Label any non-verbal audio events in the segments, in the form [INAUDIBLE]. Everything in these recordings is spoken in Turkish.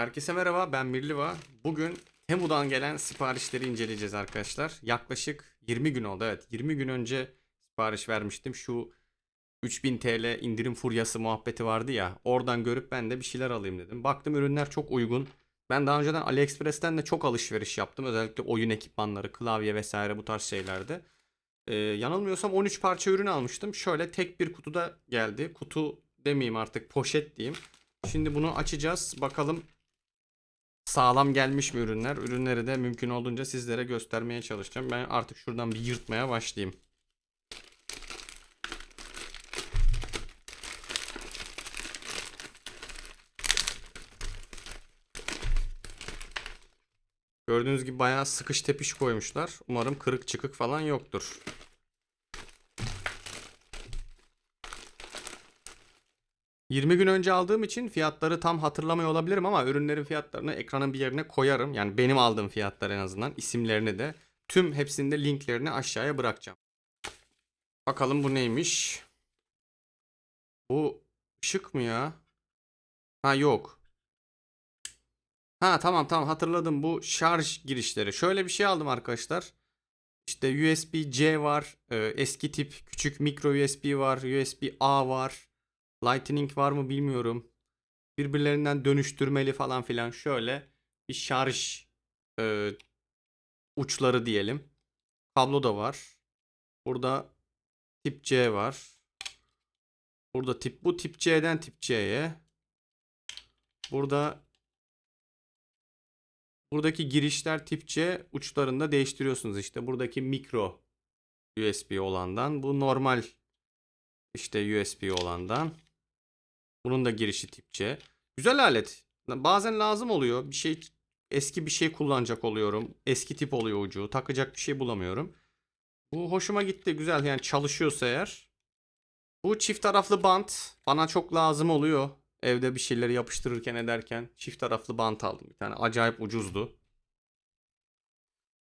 Herkese merhaba ben Mirliva. Bugün Temu'dan gelen siparişleri inceleyeceğiz arkadaşlar. Yaklaşık 20 gün oldu evet 20 gün önce sipariş vermiştim. Şu 3000 TL indirim furyası muhabbeti vardı ya oradan görüp ben de bir şeyler alayım dedim. Baktım ürünler çok uygun. Ben daha önceden AliExpress'ten de çok alışveriş yaptım. Özellikle oyun ekipmanları, klavye vesaire bu tarz şeylerde. Ee, yanılmıyorsam 13 parça ürün almıştım. Şöyle tek bir kutuda geldi. Kutu demeyeyim artık poşet diyeyim. Şimdi bunu açacağız. Bakalım sağlam gelmiş mi ürünler? Ürünleri de mümkün olduğunca sizlere göstermeye çalışacağım. Ben artık şuradan bir yırtmaya başlayayım. Gördüğünüz gibi bayağı sıkış tepiş koymuşlar. Umarım kırık çıkık falan yoktur. ...20 gün önce aldığım için fiyatları tam hatırlamıyor olabilirim ama ürünlerin fiyatlarını ekranın bir yerine koyarım. Yani benim aldığım fiyatlar en azından isimlerini de tüm hepsinde linklerini aşağıya bırakacağım. Bakalım bu neymiş? Bu ışık mı ya? Ha yok. Ha tamam tamam hatırladım bu şarj girişleri. Şöyle bir şey aldım arkadaşlar. İşte USB-C var, e, eski tip küçük micro USB var, USB-A var. Lightning var mı bilmiyorum. Birbirlerinden dönüştürmeli falan filan. Şöyle bir şarj e, uçları diyelim. Kablo da var. Burada tip C var. Burada tip bu tip C'den tip C'ye. Burada buradaki girişler tip C uçlarında değiştiriyorsunuz işte. Buradaki mikro USB olandan bu normal işte USB olandan. Bunun da girişi tip C. Güzel alet. Bazen lazım oluyor. Bir şey eski bir şey kullanacak oluyorum. Eski tip oluyor ucu. Takacak bir şey bulamıyorum. Bu hoşuma gitti. Güzel yani çalışıyorsa eğer. Bu çift taraflı bant bana çok lazım oluyor. Evde bir şeyleri yapıştırırken ederken çift taraflı bant aldım. Bir tane acayip ucuzdu.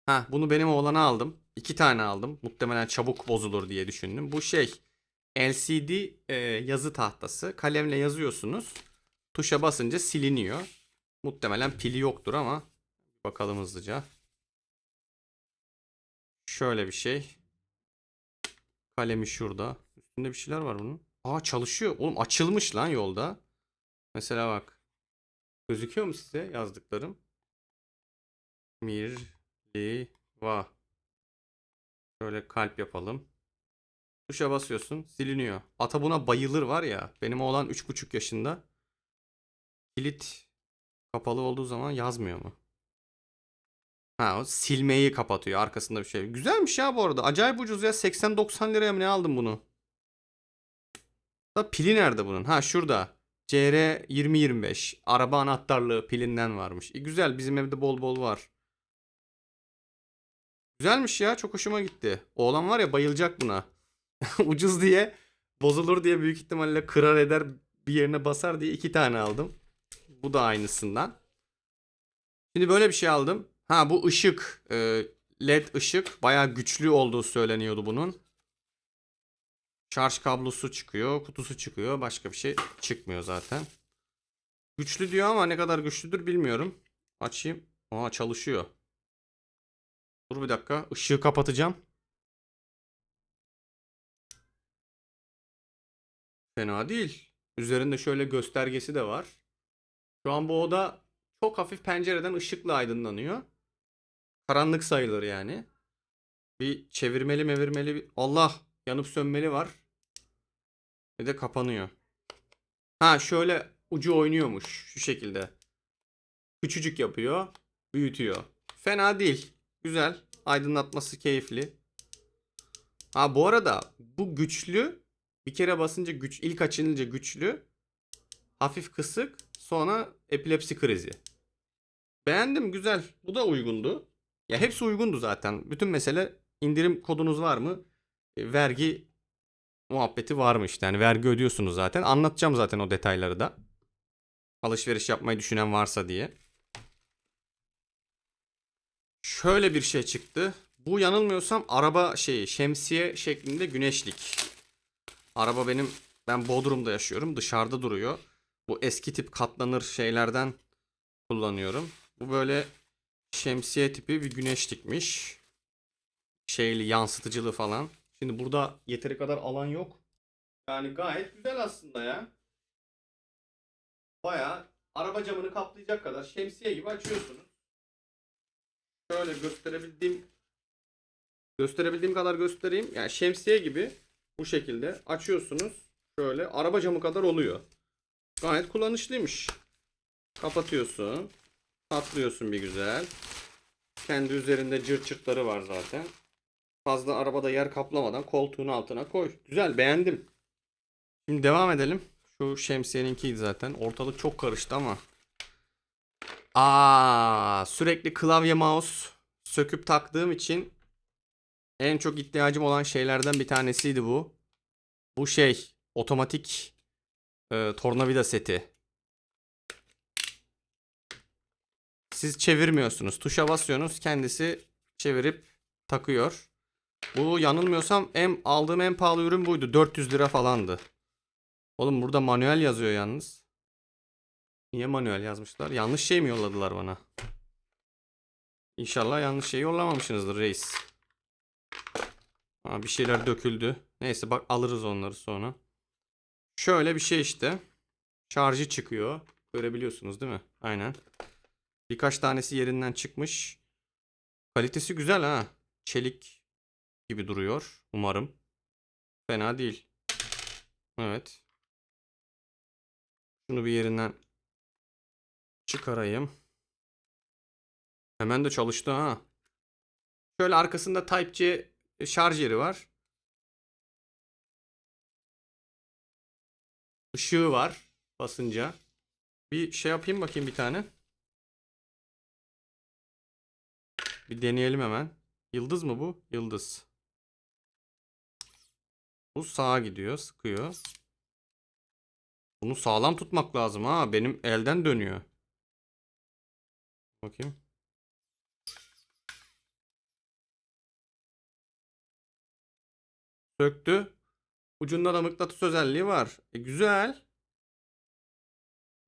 Ha bunu benim oğlana aldım. İki tane aldım. Muhtemelen çabuk bozulur diye düşündüm. Bu şey LCD e, yazı tahtası. Kalemle yazıyorsunuz. Tuşa basınca siliniyor. Muhtemelen pili yoktur ama bakalım hızlıca. Şöyle bir şey. Kalemi şurada. Üstünde bir şeyler var bunun. Aa çalışıyor. Oğlum açılmış lan yolda. Mesela bak. Gözüküyor mu size yazdıklarım? Mirliva. Şöyle kalp yapalım. Tuşa basıyorsun siliniyor. Ata buna bayılır var ya. Benim oğlan 3,5 yaşında. Kilit kapalı olduğu zaman yazmıyor mu? Ha o silmeyi kapatıyor arkasında bir şey. Güzelmiş ya bu arada. Acayip ucuz ya. 80-90 liraya mı ne aldım bunu? Da pili nerede bunun? Ha şurada. CR 2025. Araba anahtarlığı pilinden varmış. E, güzel bizim evde bol bol var. Güzelmiş ya çok hoşuma gitti. Oğlan var ya bayılacak buna. [LAUGHS] Ucuz diye bozulur diye büyük ihtimalle kırar eder bir yerine basar diye iki tane aldım. Bu da aynısından. Şimdi böyle bir şey aldım. Ha bu ışık e, led ışık bayağı güçlü olduğu söyleniyordu bunun. Şarj kablosu çıkıyor, kutusu çıkıyor. Başka bir şey çıkmıyor zaten. Güçlü diyor ama ne kadar güçlüdür bilmiyorum. Açayım. Aa çalışıyor. Dur bir dakika. Işığı kapatacağım. Fena değil. Üzerinde şöyle göstergesi de var. Şu an bu oda çok hafif pencereden ışıkla aydınlanıyor. Karanlık sayılır yani. Bir çevirmeli mevirmeli bir... Allah! Yanıp sönmeli var. Bir de kapanıyor. Ha şöyle ucu oynuyormuş. Şu şekilde. Küçücük yapıyor. Büyütüyor. Fena değil. Güzel. Aydınlatması keyifli. Ha bu arada bu güçlü. Bir kere basınca güç ilk açılınca güçlü. Hafif kısık. Sonra epilepsi krizi. Beğendim güzel. Bu da uygundu. Ya hepsi uygundu zaten. Bütün mesele indirim kodunuz var mı? E, vergi muhabbeti var mı işte. Yani vergi ödüyorsunuz zaten. Anlatacağım zaten o detayları da. Alışveriş yapmayı düşünen varsa diye. Şöyle bir şey çıktı. Bu yanılmıyorsam araba şeyi şemsiye şeklinde güneşlik. Araba benim ben Bodrum'da yaşıyorum. Dışarıda duruyor. Bu eski tip katlanır şeylerden kullanıyorum. Bu böyle şemsiye tipi bir güneşlikmiş. Şeyli yansıtıcılı falan. Şimdi burada yeteri kadar alan yok. Yani gayet güzel aslında ya. Bayağı araba camını kaplayacak kadar şemsiye gibi açıyorsunuz. Şöyle gösterebildiğim gösterebildiğim kadar göstereyim. Yani şemsiye gibi bu şekilde açıyorsunuz. Şöyle araba camı kadar oluyor. Gayet kullanışlıymış. Kapatıyorsun. Katlıyorsun bir güzel. Kendi üzerinde cırt çırtları var zaten. Fazla arabada yer kaplamadan koltuğun altına koy. Güzel beğendim. Şimdi devam edelim. Şu şemsiyeninkiydi zaten. Ortalık çok karıştı ama. Aa, sürekli klavye mouse söküp taktığım için en çok ihtiyacım olan şeylerden bir tanesiydi bu. Bu şey otomatik e, tornavida seti. Siz çevirmiyorsunuz. Tuşa basıyorsunuz. Kendisi çevirip takıyor. Bu yanılmıyorsam en aldığım en pahalı ürün buydu. 400 lira falandı. Oğlum burada manuel yazıyor yalnız. Niye manuel yazmışlar? Yanlış şey mi yolladılar bana? İnşallah yanlış şey yollamamışsınızdır reis. Ha, bir şeyler döküldü. Neyse bak alırız onları sonra. Şöyle bir şey işte. Şarjı çıkıyor. Görebiliyorsunuz değil mi? Aynen. Birkaç tanesi yerinden çıkmış. Kalitesi güzel ha. Çelik gibi duruyor. Umarım. Fena değil. Evet. Şunu bir yerinden çıkarayım. Hemen de çalıştı ha. Şöyle arkasında Type-C şarj yeri var. Işığı var basınca. Bir şey yapayım bakayım bir tane. Bir deneyelim hemen. Yıldız mı bu? Yıldız. Bu sağa gidiyor, sıkıyor. Bunu sağlam tutmak lazım ha. Benim elden dönüyor. Bakayım. Söktü. Ucunda da mıknatıs özelliği var. E güzel.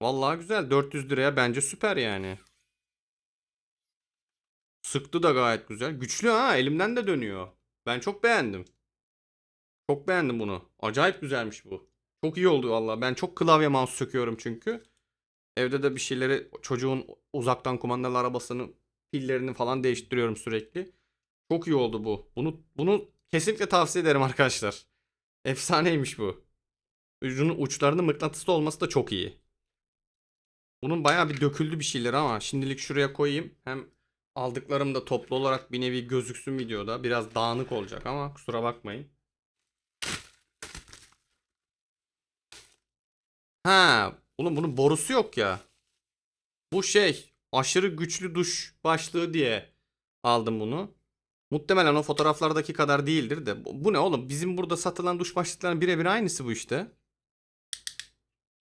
Vallahi güzel. 400 liraya bence süper yani. Sıktı da gayet güzel. Güçlü ha. Elimden de dönüyor. Ben çok beğendim. Çok beğendim bunu. Acayip güzelmiş bu. Çok iyi oldu valla. Ben çok klavye mouse söküyorum çünkü. Evde de bir şeyleri çocuğun uzaktan kumandalı arabasının pillerini falan değiştiriyorum sürekli. Çok iyi oldu bu. Bunu bunu kesinlikle tavsiye ederim arkadaşlar. Efsaneymiş bu. Ucunun uçlarının mıknatıslı olması da çok iyi. Bunun bayağı bir döküldü bir şeyler ama şimdilik şuraya koyayım. Hem aldıklarım da toplu olarak bir nevi gözüksün videoda. Biraz dağınık olacak ama kusura bakmayın. Ha, oğlum bunun borusu yok ya. Bu şey aşırı güçlü duş başlığı diye aldım bunu. Muhtemelen o fotoğraflardaki kadar değildir de. Bu, ne oğlum? Bizim burada satılan duş başlıklarının birebir aynısı bu işte.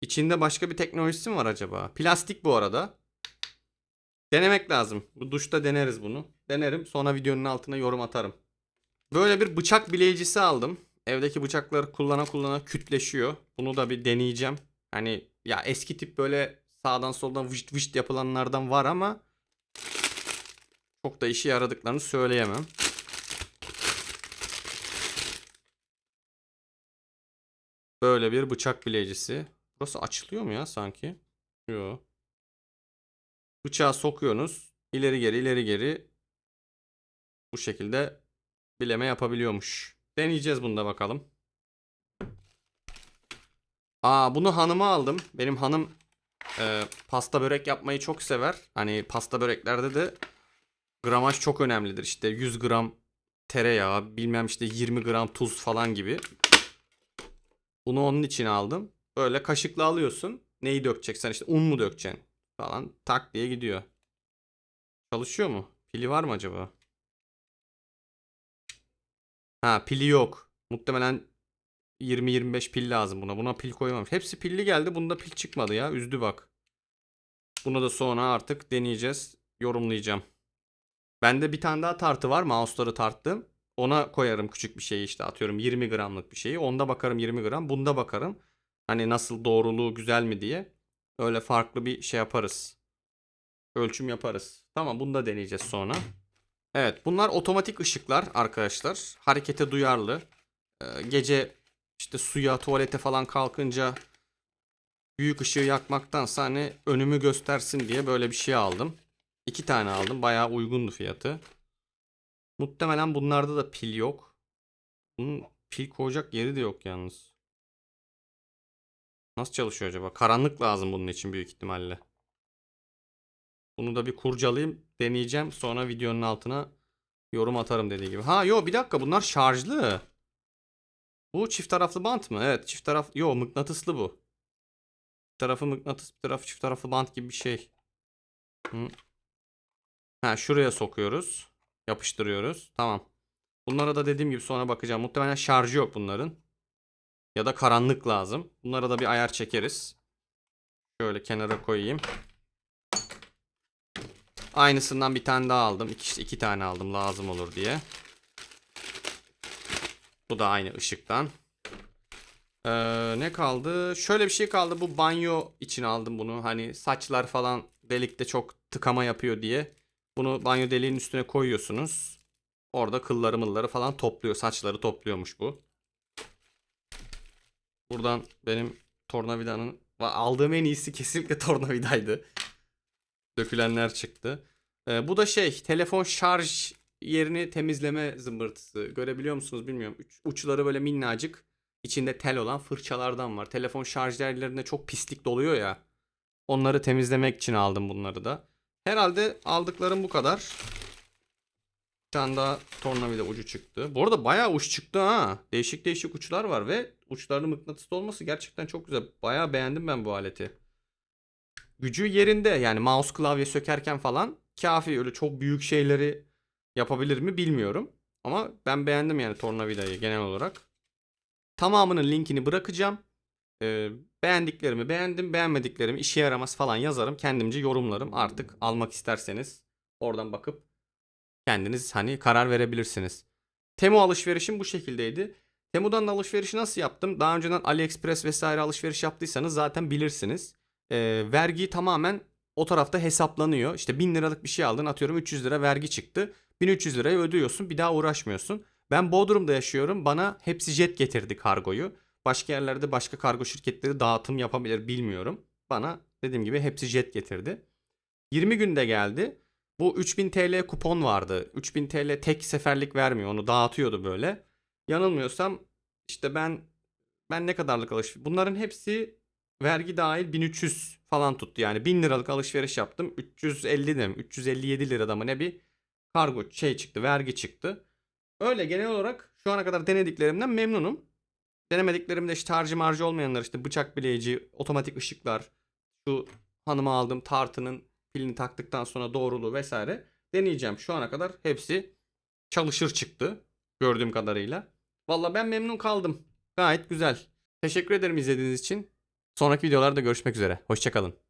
İçinde başka bir teknolojisi mi var acaba? Plastik bu arada. Denemek lazım. Bu duşta deneriz bunu. Denerim. Sonra videonun altına yorum atarım. Böyle bir bıçak bileyicisi aldım. Evdeki bıçaklar kullana kullana kütleşiyor. Bunu da bir deneyeceğim. Hani ya eski tip böyle sağdan soldan vışt vışt yapılanlardan var ama çok da işe yaradıklarını söyleyemem. Böyle bir bıçak bileyicisi. Burası açılıyor mu ya sanki? Yok. Bıçağı sokuyorsunuz. İleri geri ileri geri bu şekilde bileme yapabiliyormuş. Deneyeceğiz bunu da bakalım. Aa bunu hanıma aldım. Benim hanım e, pasta börek yapmayı çok sever. Hani pasta böreklerde de gramaj çok önemlidir. İşte 100 gram tereyağı, bilmem işte 20 gram tuz falan gibi. Bunu onun için aldım. Böyle kaşıkla alıyorsun. Neyi dökeceksen işte un mu dökeceksin falan tak diye gidiyor. Çalışıyor mu? Pili var mı acaba? Ha pili yok. Muhtemelen 20-25 pil lazım buna. Buna pil koymamış. Hepsi pilli geldi. Bunda pil çıkmadı ya. Üzdü bak. Bunu da sonra artık deneyeceğiz. Yorumlayacağım. Bende bir tane daha tartı var. Mouse'ları tarttım. Ona koyarım küçük bir şeyi işte atıyorum 20 gramlık bir şeyi. Onda bakarım 20 gram. Bunda bakarım. Hani nasıl doğruluğu güzel mi diye. Öyle farklı bir şey yaparız. ölçüm yaparız. Tamam bunu da deneyeceğiz sonra. Evet bunlar otomatik ışıklar arkadaşlar. Harekete duyarlı. Ee, gece işte suya tuvalete falan kalkınca büyük ışığı yakmaktansa hani önümü göstersin diye böyle bir şey aldım. İki tane aldım. Bayağı uygundu fiyatı. Muhtemelen bunlarda da pil yok. Bunun pil koyacak yeri de yok yalnız. Nasıl çalışıyor acaba? Karanlık lazım bunun için büyük ihtimalle. Bunu da bir kurcalayayım, deneyeceğim. Sonra videonun altına yorum atarım dediği gibi. Ha yo bir dakika bunlar şarjlı. Bu çift taraflı bant mı? Evet çift taraf. Yo mıknatıslı bu. Bir tarafı mıknatıs, bir tarafı çift taraflı bant gibi bir şey. Hı. Ha şuraya sokuyoruz. Yapıştırıyoruz. Tamam. Bunlara da dediğim gibi sonra bakacağım. Muhtemelen şarjı yok bunların. Ya da karanlık lazım. Bunlara da bir ayar çekeriz. Şöyle kenara koyayım. Aynısından bir tane daha aldım. İki, iki tane aldım lazım olur diye. Bu da aynı ışıktan. Ee, ne kaldı? Şöyle bir şey kaldı. Bu banyo için aldım bunu. Hani saçlar falan delikte çok tıkama yapıyor diye. Bunu banyo deliğinin üstüne koyuyorsunuz. Orada kılları mılları falan topluyor. Saçları topluyormuş bu. Buradan benim tornavidanın aldığım en iyisi kesinlikle [LAUGHS] tornavidaydı. Dökülenler çıktı. Ee, bu da şey telefon şarj yerini temizleme zımbırtısı. Görebiliyor musunuz bilmiyorum. Uç- uçları böyle minnacık. içinde tel olan fırçalardan var. Telefon şarj yerlerinde çok pislik doluyor ya. Onları temizlemek için aldım bunları da. Herhalde aldıklarım bu kadar. Tane daha tornavida ucu çıktı. Bu arada bayağı uç çıktı ha. Değişik değişik uçlar var ve uçlarının mıknatıslı olması gerçekten çok güzel. Bayağı beğendim ben bu aleti. Gücü yerinde yani mouse klavye sökerken falan kafi öyle çok büyük şeyleri yapabilir mi bilmiyorum. Ama ben beğendim yani tornavidayı genel olarak. Tamamının linkini bırakacağım. Ee, beğendiklerimi beğendim, beğenmediklerimi işe yaramaz falan yazarım. Kendimce yorumlarım. Artık almak isterseniz oradan bakıp kendiniz hani karar verebilirsiniz. Temu alışverişim bu şekildeydi. Temu'dan da alışverişi nasıl yaptım? Daha önceden AliExpress vesaire alışveriş yaptıysanız zaten bilirsiniz. Ee, vergi tamamen o tarafta hesaplanıyor. İşte 1000 liralık bir şey aldın atıyorum 300 lira vergi çıktı. 1300 lirayı ödüyorsun bir daha uğraşmıyorsun. Ben Bodrum'da yaşıyorum bana hepsi jet getirdi kargoyu. Başka yerlerde başka kargo şirketleri dağıtım yapabilir bilmiyorum. Bana dediğim gibi hepsi jet getirdi. 20 günde geldi. Bu 3000 TL kupon vardı. 3000 TL tek seferlik vermiyor. Onu dağıtıyordu böyle. Yanılmıyorsam işte ben ben ne kadarlık alışveriş bunların hepsi vergi dahil 1300 falan tuttu. Yani 1000 liralık alışveriş yaptım. 350 de mi 357 lirada mı ne bir kargo şey çıktı, vergi çıktı. Öyle genel olarak şu ana kadar denediklerimden memnunum. Denemediklerimde işte harcı marjı olmayanlar işte bıçak bileyici, otomatik ışıklar, şu hanıma aldığım tartının pilini taktıktan sonra doğruluğu vesaire deneyeceğim. Şu ana kadar hepsi çalışır çıktı gördüğüm kadarıyla. Valla ben memnun kaldım. Gayet güzel. Teşekkür ederim izlediğiniz için. Sonraki videolarda görüşmek üzere. Hoşçakalın.